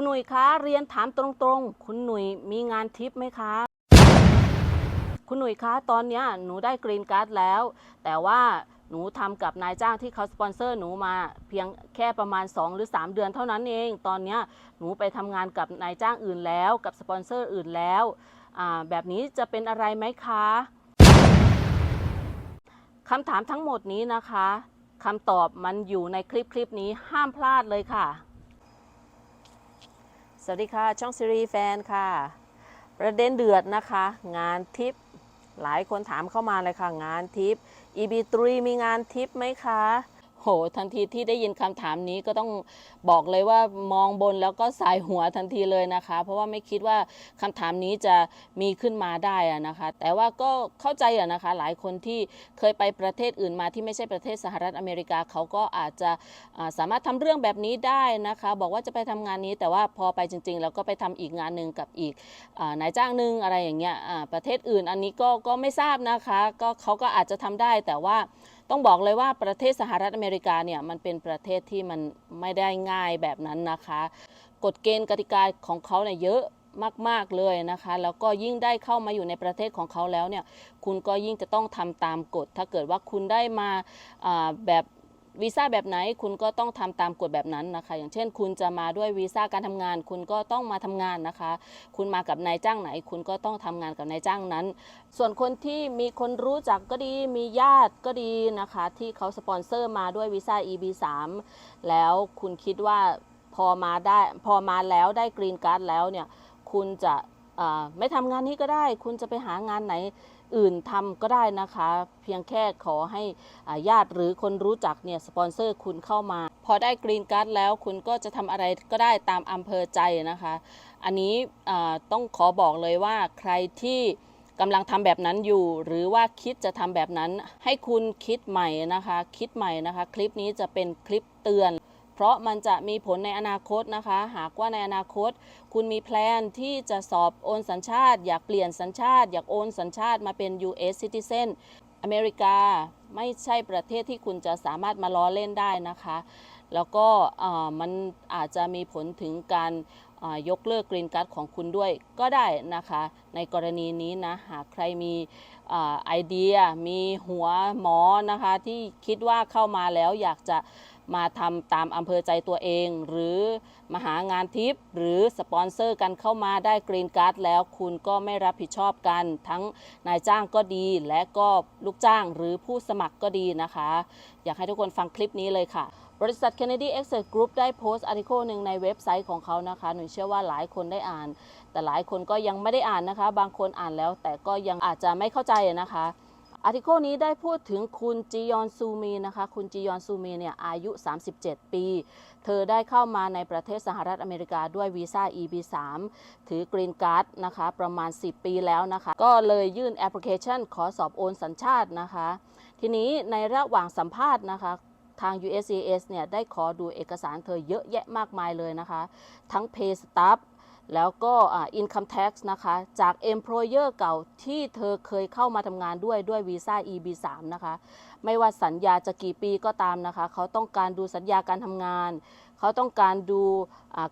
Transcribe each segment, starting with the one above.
คุณหนุ่ยคะเรียนถามตรงๆ คุณหนุ่ยมีงานทิปไหมคะ คุณหนุ่ยคะตอนเนี้ยหนูได้กรีนการ์ดแล้ว แต่ว่าหนูทำกับนายจ้างที่เขาสปอนเซอร์หนูมาเพียงแค่ประมาณ 2 หรือ 3 เดือนเท่านั้นเอง ตอนเนี้ยหนูไปทำงานกับนายจ้างอื่นแล้วกับสปอนเซอร์อื่นแล้วแบบนี้จะเป็นอะไรไหมคะคำถามทั้งหมดนี้นะคะคำตอบมันอยู่ในคลิปคลิปนี้ห้ามพลาดเลยค่ะ วัสดีค่ะ ช่องซีรีส์แฟนค่ะ ประเด็นเดือดนะคะ งานทิป หลายคนถามเข้ามาเลยค่ะ งานทิป EB3 มีงานทิปไหมคะ โหทันทีที่ได้ยินคำถามนี้ก็ต้องบอกเลยว่ามองบนแล้วก็สายหัวทันทีเลยนะคะ เพราะว่าไม่คิดว่าคำถามนี้จะมีขึ้นมาได้อะนะคะ แต่ว่าก็เข้าใจอะนะคะ หลายคนที่เคยไปประเทศอื่นมาที่ไม่ใช่ประเทศสหรัฐอเมริกาเขาก็อาจจะสามารถทำเรื่องแบบนี้ได้นะคะ บอกว่าจะไปทำงานนี้ แต่ว่าพอไปจริงๆ แล้วก็ไปทำอีกงานหนึ่งกับอีกอนายจ้างหนึ่งอะไรอย่างเงี้ยประเทศอื่นอันนี้ก็ก็ไม่ทราบนะคะ ก็เขาก็อาจจะทำได้แต่ว่า ต้องบอกเลยว่าประเทศสหรัฐอเมริกาเนี่ยมันเป็นประเทศที่มันไม่ได้ง่ายแบบนั้นนะคะ กฎเกณฑ์กติกาของเขาเนี่ยเยอะมาก ๆ เลยนะคะ แล้วก็ยิ่งได้เข้ามาอยู่ในประเทศของเขาแล้วเนี่ย คุณก็ยิ่งจะต้องทำตามกฎ ถ้าเกิดว่าคุณได้มาแบบ วีซ่าแบบไหนคุณก็ต้องทำตามกฎแบบนั้นนะคะ อย่างเช่น คุณจะมาด้วยวีซ่าการทำงาน คุณก็ต้องมาทำงานนะคะ คุณมากับนายจ้างไหน คุณก็ต้องทำงานกับนายจ้างนั้น ส่วนคนที่มีคนรู้จักก็ดีมีญาติก็ดีนะคะ ที่เขาสปอนเซอร์มาด้วยวีซ่า EB3 แล้วคุณคิดว่าพอมาได้พอมาแล้วได้กรีนการ์ดแล้วเนี่ยคุณจะไม่ทำงานนี้ก็ได้ คุณจะไปหางานไหน อื่นทำก็ได้นะคะ เพียงแค่ขอให้ญาติหรือคนรู้จักเนี่ยสปอนเซอร์คุณเข้ามา พอได้กรีนการ์ดแล้วคุณก็จะทำอะไรก็ได้ตามอำเภอใจนะคะ อันนี้ต้องขอบอกเลยว่าใครที่กำลังทำแบบนั้นอยู่ หรือว่าคิดจะทำแบบนั้น ให้คุณคิดใหม่นะคะ คิดใหม่นะคะ คลิปนี้จะเป็นคลิปเตือน เพราะมันจะมีผลในอนาคตนะคะ หากว่าในอนาคต คุณมีแพลนที่จะสอบโอนสัญชาติ อยากเปลี่ยนสัญชาติ อยากโอนสัญชาติมาเป็น US citizen อเมริกาไม่ใช่ประเทศที่คุณจะสามารถมาล้อเล่นได้นะคะ แล้วก็มันอาจจะมีผลถึงการยกเลิกกรีนการ์ดของคุณด้วยก็ได้นะคะ ในกรณีนี้นะ หากใครมีอไอเดีย มีหัวหมอนะคะ ที่คิดว่าเข้ามาแล้วอยากจะ มาทำตามอำเภอใจตัวเอง หรือมาหางานทิปหรือสปอนเซอร์กันเข้ามาได้กรีนการ์ดแล้วคุณก็ไม่รับผิดชอบกัน ทั้งนายจ้างก็ดีและก็ลูกจ้างหรือผู้สมัครก็ดีนะคะ อยากให้ทุกคนฟังคลิปนี้เลยค่ะบริษัท Kennedy Access Group ได้โพสต์อาร์ติเคิลหนึ่งในเว็บไซต์ของเขานะคะ หนูเชื่อว่าหลายคนได้อ่าน แต่หลายคนก็ยังไม่ได้อ่านนะคะ บางคนอ่านแล้วแต่ก็ยังอาจจะไม่เข้าใจนะคะ อาร์ติเคิลนี้ได้พูดถึงคุณจียอนซูมีนะคะ คุณจียอนซูมีเนี่ยอายุ 37 ปี เธอได้เข้ามาในประเทศสหรัฐอเมริกาด้วยวีซ่า EB3 ถือกรีนการ์ดนะคะ ประมาณ 10 ปีแล้วนะคะ ก็เลยยื่นแอปพลิเคชันขอสอบโอนสัญชาตินะคะ ทีนี้ในระหว่างสัมภาษณ์นะคะทาง USCIS เนี่ยได้ขอดูเอกสารเธอเยอะแยะมากมายเลยนะคะ ทั้ง Pay Stub แล้วก็อ่า Income Tax นะคะ จาก Employer เก่าที่เธอเคยเข้ามาทำงานด้วยด้วยวีซ่า EB3 นะคะ ไม่ว่าสัญญาจะกี่ปีก็ตามนะคะ เขาต้องการดูสัญญาการทำงาน เขาต้องการดู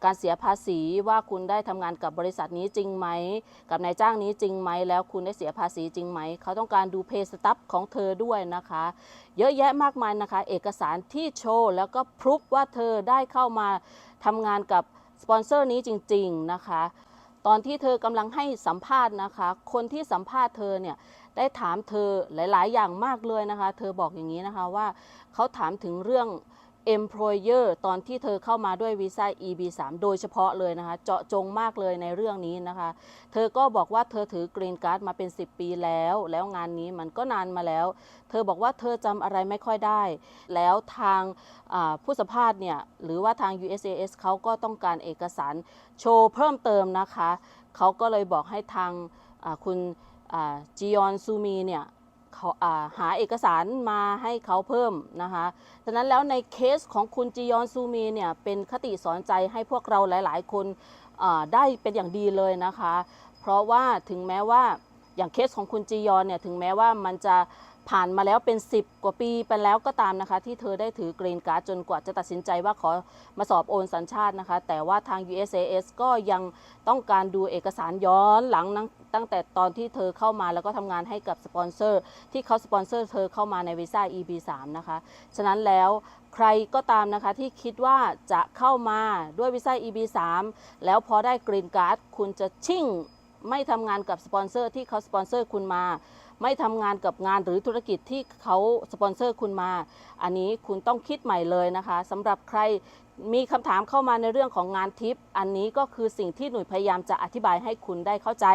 การเสียภาษีว่าคุณได้ทำงานกับบริษัทนี้จริงไหม กับนายจ้างนี้จริงไหม แล้วคุณได้เสียภาษีจริงไหม เขาต้องการดู Pay Stub ของเธอด้วยนะคะ เยอะแยะมากมายนะคะ เอกสารที่โชว์แล้วก็พรูฟว่าเธอได้เข้ามาทำงานกับ ปอนเซอร์นี้จริงๆนะคะ ตอนที่เธอกำลังให้สัมภาษณ์นะคะ คนที่สัมภาษณ์เธอเนี่ยได้ถามเธอหลาย ๆ อย่างมากเลยนะคะ เธอบอกอย่างนี้นะคะว่าเขาถามถึงเรื่อง employer ตอนที่เธอเข้ามาด้วยวีซ่า EB3 โดยเฉพาะเลยนะคะ เจาะจงมากเลยในเรื่องนี้นะคะ เธอก็บอกว่าเธอถือกรีนการ์ดมาเป็น 10 ปีแล้ว แล้วงานนี้มันก็นานมาแล้ว เธอบอกว่าเธอจำอะไรไม่ค่อยได้ แล้วทางผู้สัมภาษณ์เนี่ย หรือว่าทาง USAS เขาก็ต้องการเอกสารโชว์เพิ่มเติมนะคะ เขาก็เลยบอกให้ทางคุณจียอนซูมีเนี่ย หาเอกสารมาให้เขาเพิ่มนะคะ ฉะนั้นแล้วในเคสของคุณจียอนซูมีเนี่ยเป็นคติสอนใจให้พวกเราหลาย ๆ คนได้เป็นอย่างดีเลยนะคะ เพราะว่าถึงแม้ว่าอย่างเคสของคุณจียอนเนี่ยถึงแม้ว่ามันจะ ผ่านมาแล้วเป็น 10 กว่าปีไปแล้วก็ตามนะคะ ที่เธอได้ถือกรีนการ์ดจนกว่าจะตัดสินใจว่าขอมาสอบโอนสัญชาตินะคะ แต่ว่าทาง USAS ก็ยังต้องการดูเอกสารย้อนหลังตั้งแต่ตอนที่เธอเข้ามาแล้วก็ทำงานให้กับสปอนเซอร์ ที่เขาสปอนเซอร์เธอเข้ามาในวีซ่า EB3 นะคะ ฉะนั้นแล้วใครก็ตามนะคะที่คิดว่าจะเข้ามาด้วยวีซ่า EB3 แล้วพอได้กรีนการ์ดคุณจะชิ่งไม่ทำงานกับสปอนเซอร์ที่เขาสปอนเซอร์คุณมา ไม่ทำงานกับงานหรือธุรกิจที่เขาสปอนเซอร์คุณมา อันนี้คุณต้องคิดใหม่เลยนะคะสำหรับใครมีคำถามเข้ามาในเรื่องของงานทิป อันนี้ก็คือสิ่งที่หน่วยพยายามจะอธิบายให้คุณได้เข้าใจ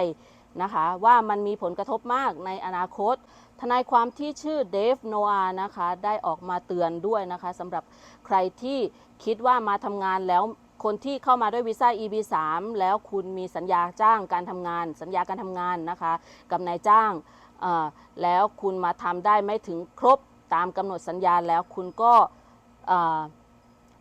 นะคะว่ามันมีผลกระทบมากในอนาคต ทนายความที่ชื่อเดฟโนอานะคะได้ออกมาเตือนด้วยนะคะสำหรับใครที่คิดว่ามาทำงานแล้วคนที่เข้ามาด้วยวีซ่า EB3 แล้วคุณมีสัญญาจ้างการทำงาน สัญญาการทำงานนะคะ กับนายจ้าง แล้วคุณมาทำได้ไม่ถึงครบตามกำหนดสัญญาแล้วคุณก็อ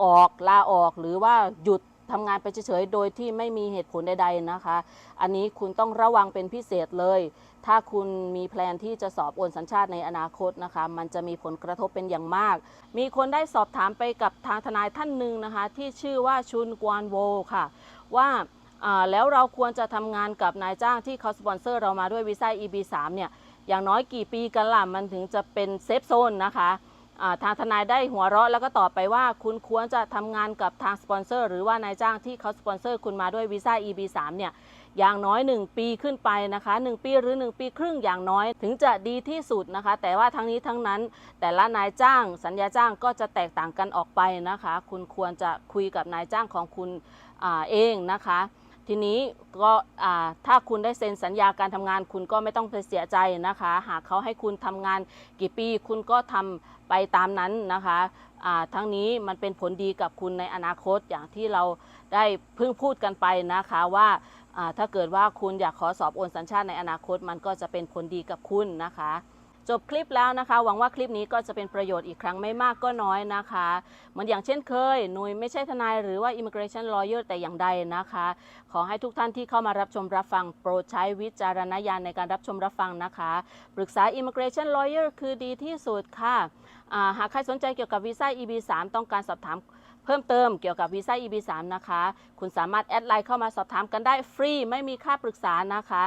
ออกลาออกหรือว่าหยุดทำงานไปเฉยๆ โดยที่ไม่มีเหตุผลใดๆนะคะ อันนี้คุณต้องระวังเป็นพิเศษเลย ถ้าคุณมีแพลนที่จะสอบโอนสัญชาติในอนาคตนะคะ มันจะมีผลกระทบเป็นอย่างมาก มีคนได้สอบถามไปกับทางทนายท่านหนึ่งนะคะ ที่ชื่อว่าชุนกวนโวค่ะ ว่าอ่าแล้วเราควรจะทำงานกับนายจ้างที่เขาสปอนเซอร์เรามาด้วยวีซ่า EB3 เนี่ย อย่างน้อยกี่ปีกันล่ะมันถึงจะเป็นเซฟโซนนะคะทางทนายได้หัวเราะแล้วก็ตอบไปว่า คุณควรจะทำงานกับทางสปอนเซอร์ หรือว่านายจ้างที่เขาสปอนเซอร์คุณมาด้วยวีซ่า EB3 เนี่ยอย่างน้อย 1 ปีขึ้นไปนะคะ 1 ปีหรือ 1 ปีครึ่งอย่างน้อยถึงจะดีที่สุดนะคะ แต่ว่าทั้งนี้ทั้งนั้น แต่ละนายจ้าง สัญญาจ้างก็จะแตกต่างกันออกไปนะคะ คุณควรจะคุยกับนายจ้างของคุณอเองนะคะ ทีนี้ก็ถ้าคุณได้เซ็นสัญญาการทำงาน คุณก็ไม่ต้องไปเสียใจนะคะ หากเขาให้คุณทำงานกี่ปี คุณก็ทำไปตามนั้นนะคะทั้งนี้มันเป็นผลดีกับคุณในอนาคตอย่างที่เราได้เพิ่งพูดกันไปนะคะว่าถ้าเกิดว่าคุณอยากขอสอบโอนสัญชาติในอนาคต มันก็จะเป็นผลดีกับคุณนะคะ จบคลิปแล้วนะคะ หวังว่าคลิปนี้ก็จะเป็นประโยชน์อีกครั้งไม่มากก็น้อยนะคะเหมือนอย่างเช่นเคยหนุยไม่ใช่ทนายหรือว่า immigration lawyer แต่อย่างใดนะคะ ขอให้ทุกท่านที่เข้ามารับชมรับฟังโปรดใช้วิจารณญาณในการรับชมรับฟังนะคะ ปรึกษา immigration lawyer คือดีที่สุดค่ะหากใครสนใจเกี่ยวกับวีซ่า EB3 ต้องการสอบถาม เพิ่มเติมเกี่ยวกับวีซ่า EB3 นะคะ คุณสามารถแอดไลน์เข้ามาสอบถามกันได้ฟรี ไม่มีค่าปรึกษานะคะ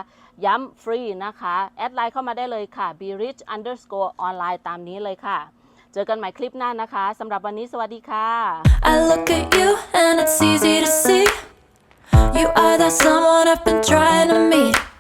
ย้ำฟรีนะคะ แอดไลน์เข้ามาได้เลยค่ะ be rich underscore online ตามนี้เลยค่ะ เจอกันใหม่คลิปหน้านะคะสำหรับวันนี้สวัสดีค่ะ I look at you and it's easy to see. You are that someone I've been trying to meet.